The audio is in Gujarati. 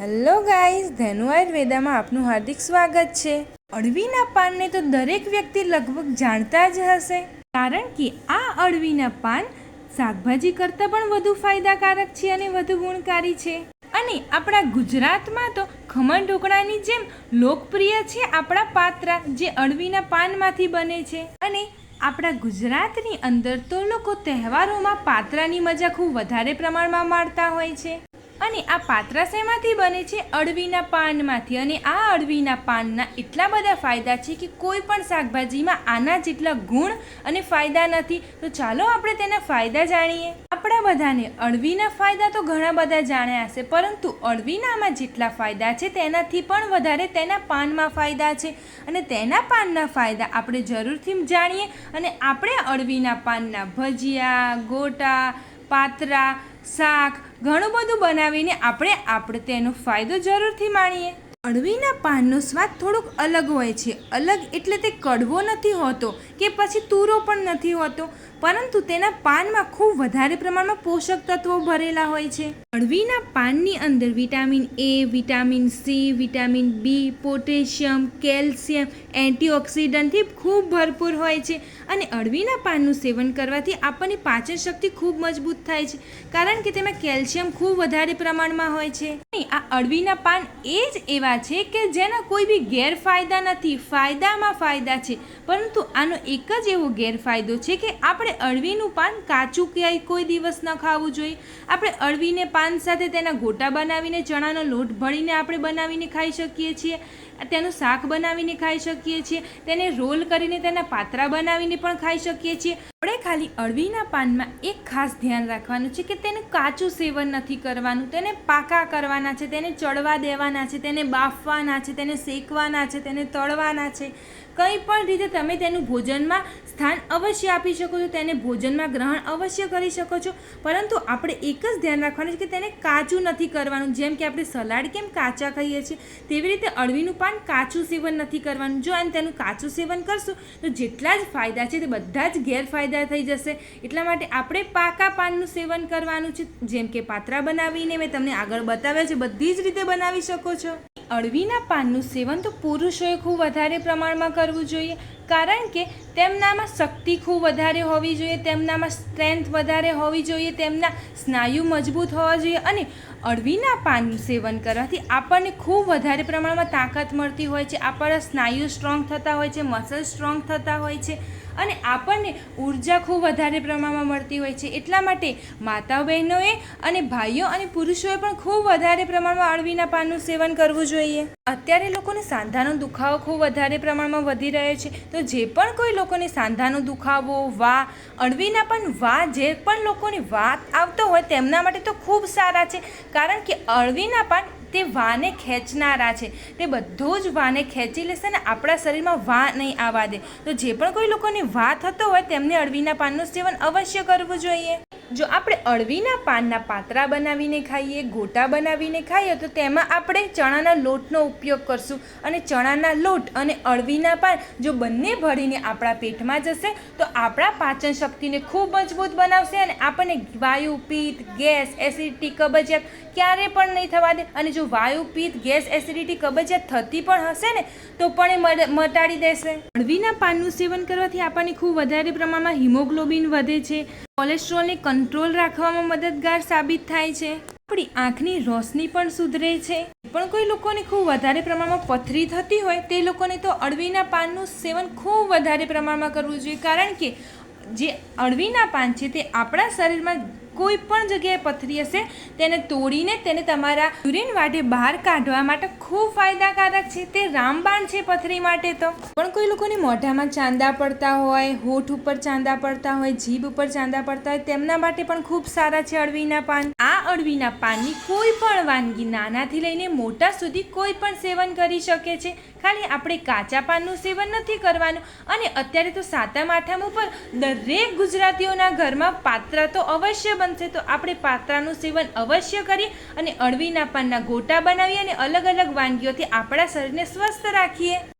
હેલો ગાઈઝ ધેનુ આયુર્વેદામાં આપનું હાર્દિક સ્વાગત છે. અળવીના પાનને તો દરેક વ્યક્તિ લગભગ જાણતા જ હશે. કારણ કે આ અળવીના પાન શાકભાજી કરતાં પણ વધુ ફાયદાકારક છે અને વધુ ગુણકારી છે. અને આપણા ગુજરાતમાં તો ખમણ ઢોકળાની જેમ લોકપ્રિય છે આપણા પાત્રા જે અળવીના પાનમાંથી બને છે. અને આપણા ગુજરાતની અંદર તો લોકો તહેવારોમાં પાત્રાની મજા ખૂબ વધારે પ્રમાણમાં માણતા હોય છે. અને આ પાત્રા શેમાંથી બને છે? અળવીના પાનમાંથી. અને આ અળવીના પાનના એટલા બધા ફાયદા છે કે કોઈ પણ શાકભાજીમાં આના જેટલા ગુણ અને ફાયદા નથી. તો ચાલો આપણે તેના ફાયદા જાણીએ. આપણા બધાને અળવીના ફાયદા તો ઘણા બધા જાણ્યા હશે, પરંતુ અળવીનામાં જેટલા ફાયદા છે તેનાથી પણ વધારે તેના પાનમાં ફાયદા છે. અને તેના પાનના ફાયદા આપણે જરૂરથી જાણીએ. અને આપણે અળવીના પાનના ભજીયા, ગોટા, પાત્રા શાક ઘણું બધું બનાવીને આપણે આપણે તેનો ફાયદો જરૂરથી માણીએ. અળવીના પાનનો સ્વાદ થોડોક અલગ હોય છે. અલગ એટલે તે કડવો નથી હોતો કે પછી તુરો પણ નથી હોતો, પરંતુ તેના પાનમાં ખૂબ વધારે પ્રમાણમાં પોષક તત્વો ભરેલા હોય છે. અળવીના પાનની અંદર vitamin A, vitamin C, vitamin B, potassium, calcium, એન્ટીઓક્સિડન્ટથી ખૂબ ભરપૂર હોય છે અને અળવીના પાનનું સેવન કરવાથી આપણની પાચન શક્તિ ખૂબ મજબૂત થાય છે, કારણ કે તેમાં કેલ્શિયમ ખૂબ વધારે પ્રમાણમાં હોય છે. આ અળવીના પાન એ જ એવા છે કે જેના કોઈ બી ગેરફાયદા નથી, ફાયદામાં ફાયદા છે. પરંતુ આનો એક જ એવો ગેરફાયદો છે કે આપણે અળવીનું પાન કાચું ક્યાંય કોઈ દિવસ ન ખાવું જોઈએ. આપણે અળવીને પાન સાથે તેના ગોટા બનાવીને, ચણાનો લોટ ભળીને આપણે બનાવીને ખાઈ શકીએ છીએ. તેનું શાક બનાવીને ખાઈ શકીએ છીએ. તેને રોલ કરીને તેના પાત્રા બનાવીને પણ ખાઈ શકીએ છીએ. ખાલી અળવીના પાનમાં એક ખાસ ધ્યાન રાખવાનું છે કે તેને કાચું સેવન નથી કરવાનું. તેને પાકા કરવાના છે, તેને ચડવા દેવાના છે, તેને બાફવાના છે, તેને શેકવાના છે, તેને તળવાના છે. કંઈ પણ રીતે તમે તેનું ભોજનમાં સ્થાન અવશ્ય આપી શકો છો, તેને ભોજનમાં ગ્રહણ અવશ્ય કરી શકો છો. પરંતુ આપણે એક જ ધ્યાન રાખવાનું છે કે તેને કાચું નથી કરવાનું. જેમ કે આપણે સલાડ કેમ કાચા ખાઈએ છીએ, તેવી રીતે અળવીનું પાન કાચું સેવન નથી કરવાનું. જો અને તેનું કાચું સેવન કરશું, તો જેટલા જ ફાયદા છે તે બધા જ ગેરફાયદા થઈ જશે. એટલા માટે આપણે પાકા પાનનું સેવન કરવાનું છે. જેમ કે પાત્રા બનાવીને મેં તમને આગળ બતાવ્યા છે, બધી જ રીતે બનાવી શકો છો. અળવીના પાનનું સેવન તો પુરુષોએ ખૂબ વધારે પ્રમાણમાં કરવું જોઈએ, કારણ કે તેમનામાં શક્તિ ખૂબ વધારે હોવી જોઈએ, તેમનામાં સ્ટ્રેન્થ વધારે હોવી જોઈએ, તેમના સ્નાયુ મજબૂત હોવા જોઈએ અને અળવીના પાનનું સેવન કરવાથી આપણને ખૂબ વધારે પ્રમાણમાં તાકાત મળતી હોય છે, આપણા સ્નાયુ સ્ટ્રોંગ થતા હોય છે મસલ સ્ટ્રોંગ થતા હોય છે. અને આપણને ઊર્જા ખૂબ વધારે પ્રમાણમાં મળતી હોય છે. એટલા માટે માતા બહેનોએ અને ભાઈઓ અને પુરુષોએ પણ ખૂબ વધારે પ્રમાણમાં અળવીના પાનનું સેવન કરવું જોઈએ. અત્યારે લોકોને સાંધાનો દુખાવો ખૂબ વધારે પ્રમાણમાં વધી રહ્યો છે. તો જે પણ કોઈ લોકોને સાંધાનો દુખાવો, વા, અળવીના પણ વા, જે પણ લોકોને વાત આવતો હોય તેમના માટે તો ખૂબ સારા છે. કારણ કે અળવીના પાન તે વાને ખેંચનારા છે. તે બધું જ વાને ખેંચી લેશે ને આપણા શરીરમાં વા નહીં આવવા દે. તો જે પણ કોઈ લોકોને વા થતો હોય, તેમને અળવીના પાનનું સેવન અવશ્ય કરવું જોઈએ. જો આપણે અળવીના પાનના પાત્રા બનાવીને ખાઈએ, ગોટા બનાવીને ખાઈએ, તો તેમાં આપણે ચણાના લોટનો ઉપયોગ કરશું. અને ચણાના લોટ અને અળવીના પાન જો બંને ભળીને આપણા પેટમાં જશે, તો આપણા પાચન શક્તિને ખૂબ મજબૂત બનાવશે અને આપણને વાયુ, પિત્ત, ગેસ, એસિડિટી, કબજિયાત ક્યારે પણ નહીં થવા દે. અને જો વાયુ, પિત્ત, ગેસ, એસિડિટી, કબજિયાત થતી પણ હશે ને, તો પણ એ મટાડી દેશે. અળવીના પાનનું સેવન કરવાથી આપણને ખૂબ વધારે પ્રમાણમાં હિમોગ્લોબિન વધે છે. કોલેસ્ટ્રોલને કંટ્રોલ રાખવામાં મદદગાર સાબિત થાય છે. આપણી આંખની રોશની પણ સુધરે છે. પણ કોઈ લોકોને ખૂબ વધારે પ્રમાણમાં પથરી થતી હોય, તે લોકોને તો અળવીના પાનનું સેવન ખૂબ વધારે પ્રમાણમાં કરવું જોઈએ. કારણ કે જે અળવીના પાન છે, તે આપણા શરીરમાં કોઈ પણ જગ્યાએ પથરી હશે, તેને તોડીને તેને તમારા યુરિન વાટે બહાર કાઢવા માટે ખૂબ ફાયદાકારક છે. તે રામબાણ છે પથરી માટે તો. પણ કોઈ લોકોને મોઢામાં ચાંદા પડતા હોય, હોઠ ઉપર ચાંદા પડતા હોય, જીભ ઉપર ચાંદા પડતા હોય, તેમના માટે પણ ખૂબ સારા છે અળવીના પાન. આ અળવીના પાનની કોઈ પણ વાનગી નાનાથી લઈને મોટા સુધી કોઈ પણ સેવન કરી શકે છે. ખાલી આપણે કાચા પાનનું સેવન નથી કરવાનું. અને અત્યારે તો સાતમ આઠમ ઉપર દરેક ગુજરાતીઓના ઘરમાં પાત્ર તો અવશ્ય બનશે તો આપણે પાત્રાનું સેવન અવશ્ય કરીએ અને અળવીના પાનના ગોટા બનાવીએ અને અલગ અલગ વાનગીઓથી આપણા શરીરને સ્વસ્થ રાખીએ.